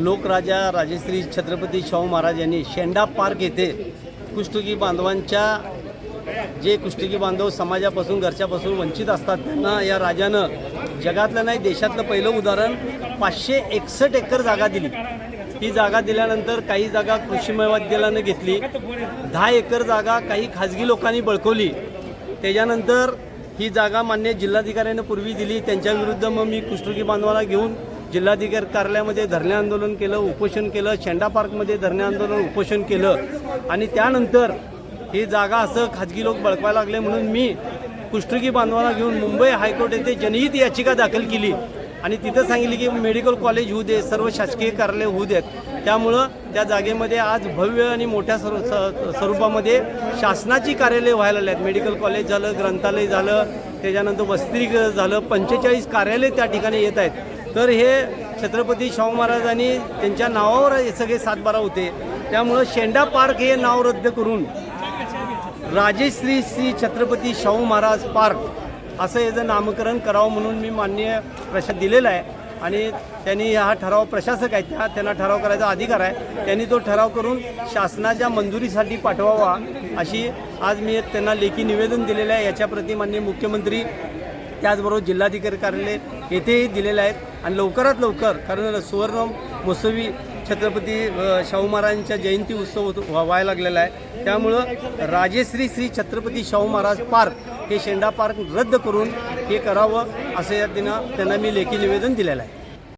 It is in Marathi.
लोकराजा राजश्री छत्रपती शाहू महाराज यांनी शेंडा पार्क येथे कुष्ठगी बांधवांच्या जे कुष्ठगी बांधव समाजापासून घरच्यापासून वंचित असतात त्यांना या राजानं जगातलं नाही देशातलं पहिलं उदाहरण पाचशे एकसष्ट एकर जागा दिली. ही जागा दिल्यानंतर काही जागा कृषी महाविद्यालयानं घेतली. दहा एकर जागा काही खाजगी लोकांनी बळकवली. त्याच्यानंतर ही जागा मान्य जिल्हाधिकाऱ्यानं पूर्वी दिली. त्यांच्याविरुद्ध मग मी कुष्ठगी बांधवाला घेऊन जिल्हाधिकारी कार्यालयामध्ये धरणे आंदोलन केलं उपोषण केलं शेंडा पार्कमध्ये धरणे आंदोलन उपोषण केलं. आणि त्यानंतर ही जागा असं खाजगी लोक बळकवायला लागले म्हणून मी कुष्ठरोगी बांधवाला घेऊन मुंबई हायकोर्ट येथे जनहित याचिका दाखल केली. आणि तिथं सांगितले की मेडिकल कॉलेज होऊ दे सर्व शासकीय कार्यालय होऊ देत. त्यामुळं त्या जागेमध्ये आज भव्य आणि मोठ्या स्वरू स- स्वरूपामध्ये शासनाची कार्यालय व्हायला आहेत मेडिकल कॉलेज झालं ग्रंथालय झालं त्याच्यानंतर वस्त्रीगृह झालं पंचेचाळीस कार्यालय त्या ठिकाणी येत आहेत. तर हे छत्रपती शाहू महाराजांनी त्यांच्या नावावर हे सगळे सातबारा होते. त्यामुळं शेंडा पार्क हे नाव रद्द करून राजेश्री श्री छत्रपती शाहू महाराज पार्क असं याचं नामकरण करावं म्हणून मी मान्य प्रशा दिलेला आहे. आणि त्यांनी हा ठराव प्रशासक आहेत त्या त्यांना ठराव करायचा अधिकार आहे. त्यांनी तो ठराव करून शासनाच्या मंजुरीसाठी पाठवावा अशी आज मी त्यांना लेखी निवेदन दिलेलं आहे. याच्याप्रती माननीय मुख्यमंत्री त्याचबरोबर जिल्हाधिकारी कार्यालय येथेही दिलेले आहेत. आणि लवकरात लवकर कारण सुवर्ण महोत्सवी छत्रपती शाहू महाराजांच्या जयंती उत्सव व्हायला लागलेला आहे. त्यामुळं राजेश्री श्री छत्रपती शाहू महाराज पार्क हे शेंडा पार्क रद्द करून हे करावं असं या दिनं त्यांना मी लेखी निवेदन दिलेलं आहे.